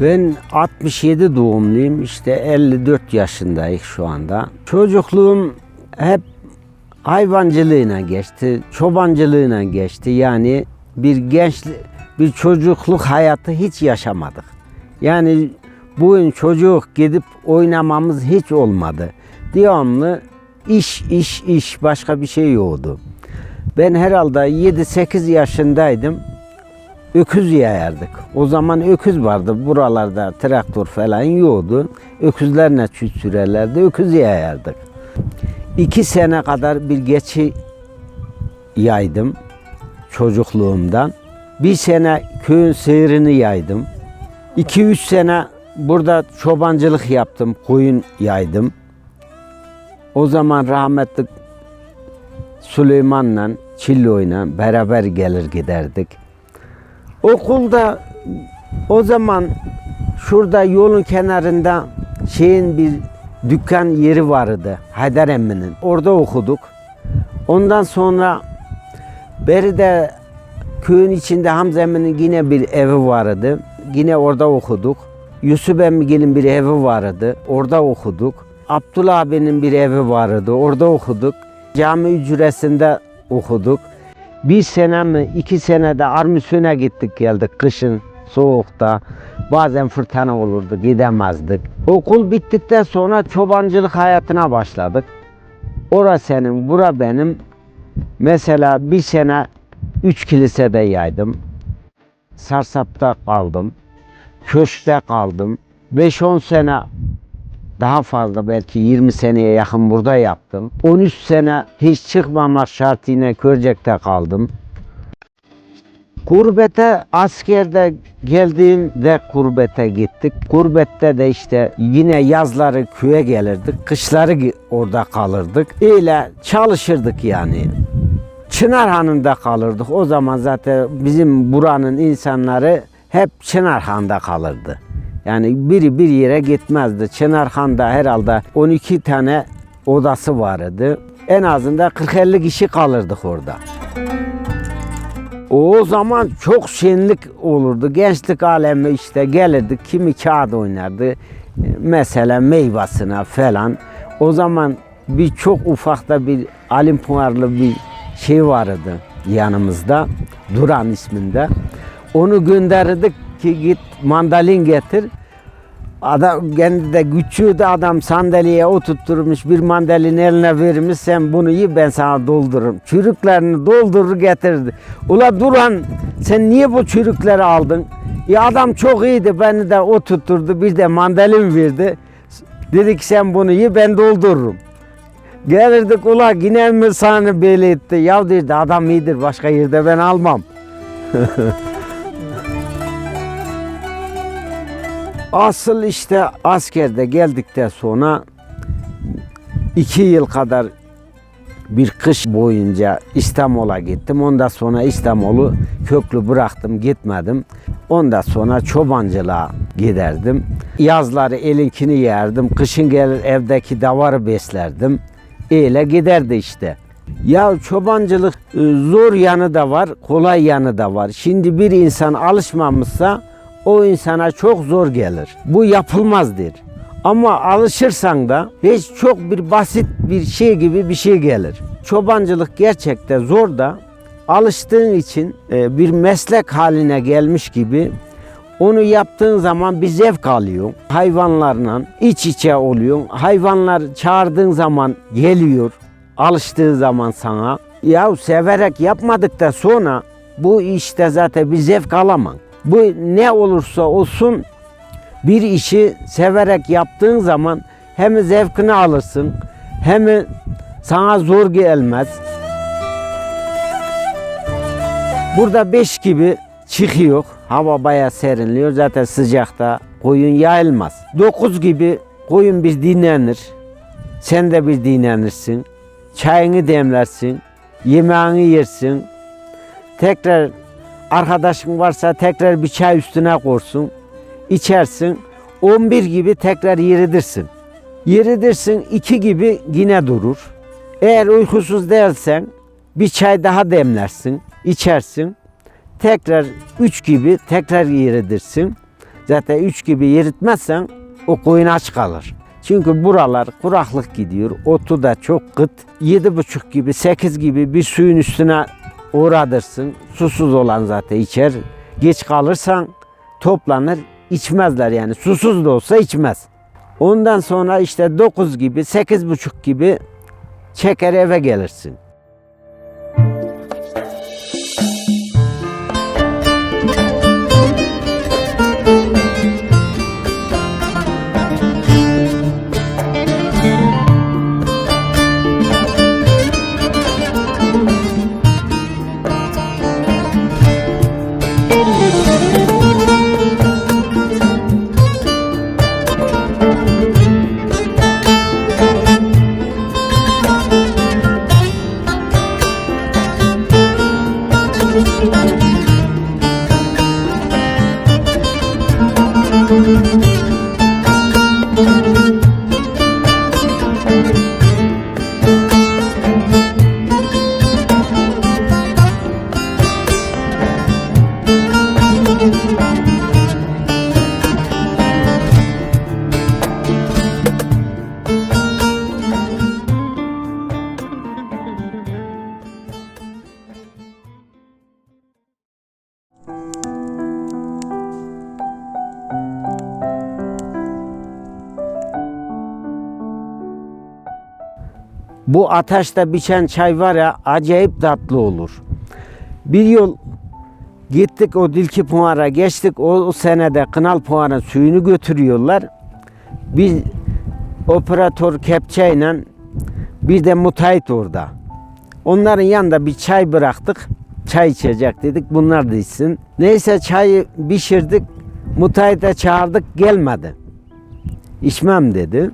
Ben 67 doğumluyum. İşte 54 yaşındayım şu anda. Çocukluğum hep hayvancılığına geçti, çobancılığına geçti. Yani bir genç bir çocukluk hayatı hiç yaşamadık. Yani bugün çocuk gidip oynamamız hiç olmadı. Devamlı iş iş iş başka bir şey yoktu. Ben herhalde 7-8 yaşındaydım. Öküz yayardık. O zaman öküz vardı. Buralarda traktör falan yoktu. Öküzlerle çüt sürerlerdi. Öküz yayardık. İki sene kadar bir geçi yaydım çocukluğumdan. Bir sene köyün seyrini yaydım. 2-3 sene burada çobancılık yaptım, koyun yaydım. O zaman rahmetli Süleyman'la, Çillo'yla beraber gelir giderdik. Okulda o zaman şurada yolun kenarında şeyin bir dükkan yeri vardı. Haydar Emmi'nin. Orada okuduk. Ondan sonra beri de köyün içinde Hamza Emmi'nin yine bir evi vardı. Yine orada okuduk. Yusuf Emmigil'in bir evi vardı. Orada okuduk. Abdullah abinin bir evi vardı. Orada okuduk. Cami ücresinde okuduk. Bir sene mi iki sene de Armisyon'a gittik geldik kışın soğukta. Bazen fırtına olurdu gidemezdik. Okul bittikten sonra çobancılık hayatına başladık. Ora senin, bura benim. Mesela bir sene üç kilisede yaydım. Sarsap'ta kaldım. Köşkte kaldım. 5-10 sene daha fazla belki 20 seneye yakın burada yaptım. 13 sene hiç çıkmamak şartıyla Körcek'te kaldım. Gurbete askerde geldiğimde gurbete gittik. Gurbette de işte yine yazları köye gelirdik. Kışları orada kalırdık. Öyle çalışırdık yani. Çınarhan'ında kalırdık. O zaman zaten bizim buranın insanları hep Çınarhan'da kalırdı. Yani biri bir yere gitmezdi. Çınarhan'da herhalde 12 tane odası vardı. En azından 40-50 kişi kalırdık orada. O zaman çok şenlik olurdu. Gençlik alemi işte gelirdik. Kimi kağıt oynardı. Mesela meyvasına falan. O zaman bir çok ufakta bir alim puarlı bir şey vardı yanımızda. Duran isminde. Onu gönderirdik ki git mandalin getir. Adam kendi de güçlüydü adam sandalyeye oturtturmuş bir mandalin eline vermiş sen bunu ye ben sana doldururum. Çürüklerini doldurur getirdi. Ula Duran sen niye bu çürükleri aldın? Ya adam çok iyiydi beni de oturtturdu bir de mandalin verdi. Dedi ki sen bunu ye ben doldururum. Gelirdik ula yine mi sana böyle etti? Ya dedi adam iyidir başka yerde ben almam. Asıl işte askerde geldikten sonra iki yıl kadar bir kış boyunca İstanbul'a gittim. Ondan sonra İstanbul'u köklü bıraktım gitmedim. Ondan sonra çobancılığa giderdim. Yazları elinkini yerdim. Kışın gelir evdeki davarı beslerdim. Öyle giderdi işte. Ya çobancılık e, zor yanı da var, kolay yanı da var. Şimdi bir insan alışmamışsa o insana çok zor gelir. Bu yapılmazdır. Ama alışırsan da hiç çok bir basit bir şey gibi bir şey gelir. Çobancılık gerçekten zor da alıştığın için e, bir meslek haline gelmiş gibi onu yaptığın zaman bir zevk alıyorsun. Hayvanlarla iç içe oluyorsun. Hayvanlar çağırdığın zaman geliyor. Alıştığı zaman sana. Ya severek yapmadık da sonra bu işte zaten bir zevk alamam. Bu ne olursa olsun bir işi severek yaptığın zaman hem zevkini alırsın hem sana zor gelmez. Burada 5 gibi çıkıyor. Hava bayağı serinliyor. Zaten sıcakta koyun yayılmaz. 9 gibi koyun bir dinlenir. Sen de bir dinlenirsin. Çayını demlersin. Yemeğini yersin. Tekrar arkadaşın varsa tekrar bir çay üstüne korsun. içersin. 11 gibi tekrar yeridirsin. Yeridirsin 2 gibi yine durur. Eğer uykusuz değilsen bir çay daha demlersin, içersin. Tekrar 3 gibi tekrar yeridirsin. Zaten üç gibi yeritmezsen o koyun aç kalır. Çünkü buralar kuraklık gidiyor. Otu da çok kıt. Yedi buçuk gibi, sekiz gibi bir suyun üstüne uğradırsın. Susuz olan zaten içer. Geç kalırsan toplanır. içmezler yani. Susuz da olsa içmez. Ondan sonra işte dokuz gibi, sekiz buçuk gibi çeker eve gelirsin. Bu ateşte biçen çay var ya acayip tatlı olur. Bir yıl gittik o Dilki Puan'a geçtik. O, o senede Kınal Puan'a suyunu götürüyorlar. Bir operatör kepçeyle bir de müteahhit orada. Onların yanında bir çay bıraktık. Çay içecek dedik. Bunlar da içsin. Neyse çayı pişirdik. Müteahhite çağırdık gelmedi. İçmem dedi.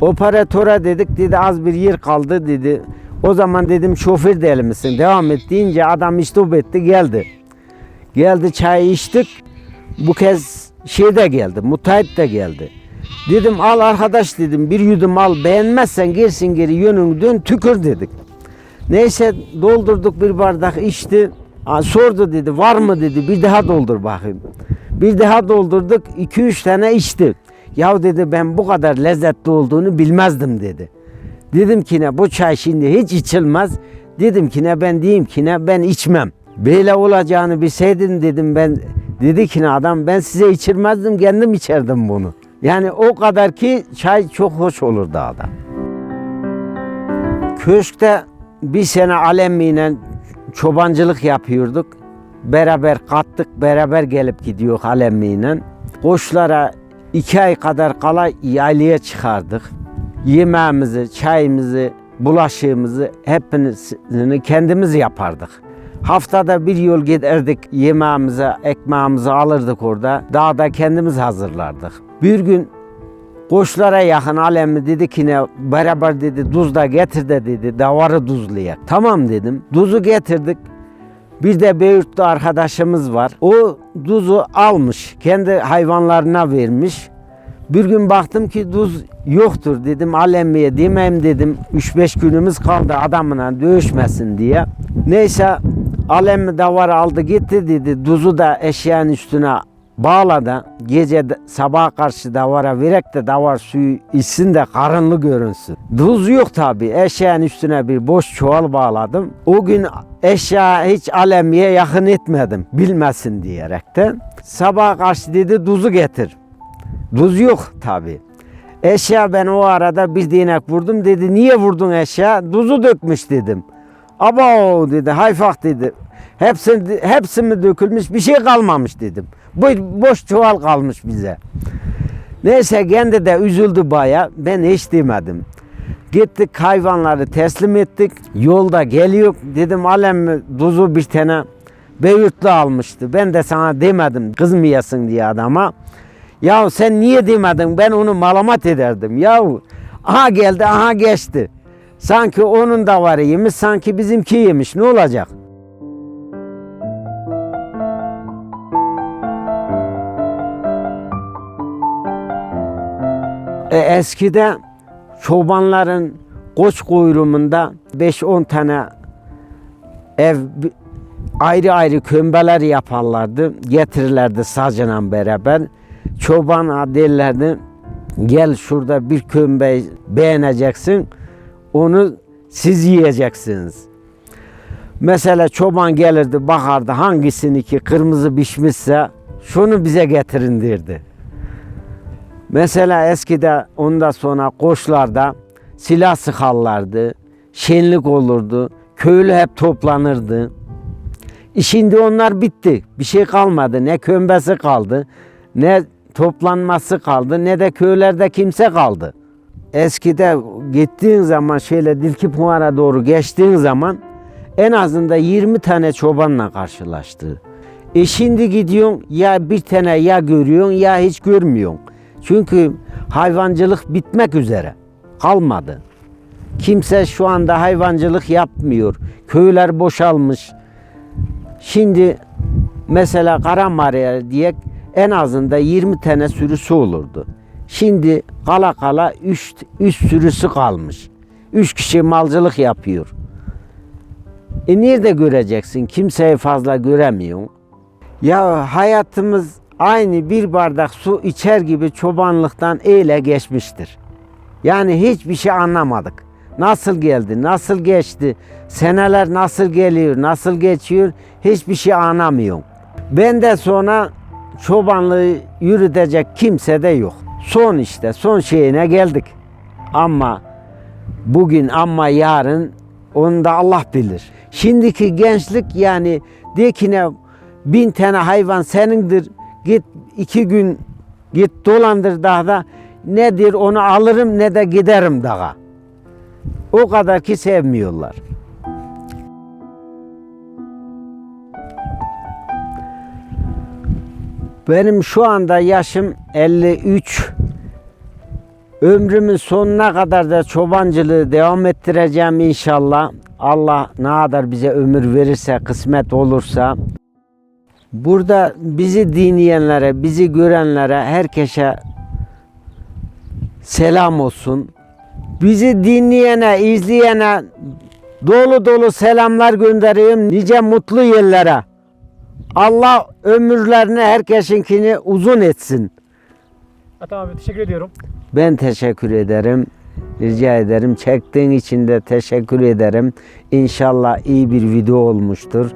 Operatöre dedik dedi az bir yer kaldı dedi. O zaman dedim şoför değil misin? Devam et deyince adam istop etti geldi. Geldi çay içtik. Bu kez şey de geldi. Müteahhit de geldi. Dedim al arkadaş dedim bir yudum al beğenmezsen girsin geri yönünü dön tükür dedik. Neyse doldurduk bir bardak içti. Sordu dedi var mı dedi bir daha doldur bakayım. Bir daha doldurduk 2-3 tane içti. Ya dedi ben bu kadar lezzetli olduğunu bilmezdim dedi. Dedim ki ne bu çay şimdi hiç içilmez. Dedim ki ne ben diyeyim ki ne ben içmem. Böyle olacağını bilseydim dedim ben. Dedi ki ne adam ben size içirmezdim kendim içerdim bunu. Yani o kadar ki çay çok hoş olur dağda. Köşkte bir sene alemiyle çobancılık yapıyorduk. Beraber kattık, beraber gelip gidiyor alemiyle. Koçlara iki ay kadar kala yaylaya çıkardık. Yemeğimizi, çayımızı, bulaşığımızı hepsini kendimiz yapardık. Haftada bir yol giderdik yemeğimizi, ekmeğimizi alırdık orada. Dağda kendimiz hazırlardık. Bir gün Koçlara yakın alemi dedi ki ne beraber dedi tuz da getir de dedi davarı tuzlayak. Tamam dedim. Tuzu getirdik. Bir de Beyrut'ta arkadaşımız var. O tuzu almış. Kendi hayvanlarına vermiş. Bir gün baktım ki tuz yoktur dedim alemiye demeyim dedim. 3-5 günümüz kaldı adamına dövüşmesin diye. Neyse alemi davar aldı gitti dedi. Tuzu da eşeğin üstüne bağladı. Gece sabaha karşı davara verek de davar suyu içsin de karınlı görünsün. Tuz yok tabi. Eşeğin üstüne bir boş çuval bağladım. O gün eşya hiç alemiye yakın etmedim. Bilmesin diyerekten. Sabaha karşı dedi tuzu getir. Tuz yok tabi. Eşya ben o arada bir değnek vurdum dedi. Niye vurdun eşya? Tuzu dökmüş dedim. Aba dedi hayfak dedi. Hepsi, hepsi mi dökülmüş bir şey kalmamış dedim. Bu boş çuval kalmış bize. Neyse kendi de üzüldü baya. Ben hiç demedim. Gittik hayvanları teslim ettik. Yolda geliyor. Dedim alem tuzu bir tane Beyurtlu almıştı. Ben de sana demedim kızmayasın diye adama. Ya sen niye demedin? Ben onu malamat ederdim. Ya aha geldi aha geçti. Sanki onun da var yemiş, sanki bizimki yemiş. Ne olacak? E, eskide çobanların koç kuyruğunda 5-10 tane ev ayrı ayrı kömbeler yaparlardı. Getirirlerdi sacıyla beraber. çobana derlerdi. Gel şurada bir kömbeyi beğeneceksin. Onu siz yiyeceksiniz. Mesela çoban gelirdi bakardı hangisini ki kırmızı pişmişse şunu bize getirin derdi. Mesela eskide ondan sonra koçlarda silah sıkarlardı. Şenlik olurdu. Köylü hep toplanırdı. Şimdi onlar bitti. Bir şey kalmadı. Ne kömbesi kaldı, ne toplanması kaldı, ne de köylerde kimse kaldı. Eskide gittiğin zaman şöyle Dilki Puan'a doğru geçtiğin zaman en azından 20 tane çobanla karşılaştı. E şimdi gidiyorsun ya bir tane ya görüyorsun ya hiç görmüyorsun. Çünkü hayvancılık bitmek üzere. Kalmadı. Kimse şu anda hayvancılık yapmıyor. Köyler boşalmış. Şimdi mesela Karamarya diye en azında 20 tane sürüsü olurdu. Şimdi kala kala 3 3 sürüsü kalmış. 3 kişi malcılık yapıyor. E nerede göreceksin? Kimseyi fazla göremiyorsun. Ya hayatımız aynı bir bardak su içer gibi çobanlıktan eyle geçmiştir. Yani hiçbir şey anlamadık. Nasıl geldi, nasıl geçti, seneler nasıl geliyor, nasıl geçiyor hiçbir şey anlamıyorum. Ben de sonra çobanlığı yürütecek kimse de yok. Son işte, son şeyine geldik. Ama bugün ama yarın onu da Allah bilir. Şimdiki gençlik yani de ki ne bin tane hayvan senindir. Git iki gün git dolandır dağda. Nedir onu alırım ne de giderim dağa. O kadar ki sevmiyorlar. Benim şu anda yaşım 53. Ömrümün sonuna kadar da çobancılığı devam ettireceğim inşallah. Allah ne kadar bize ömür verirse, kısmet olursa. Burada bizi dinleyenlere, bizi görenlere, herkese selam olsun. Bizi dinleyene, izleyene dolu dolu selamlar gönderiyorum nice mutlu yerlere. Allah ömürlerini herkesinkini uzun etsin. Atan abi teşekkür ediyorum. Ben teşekkür ederim. Rica ederim. Çektiğin için de teşekkür ederim. İnşallah iyi bir video olmuştur.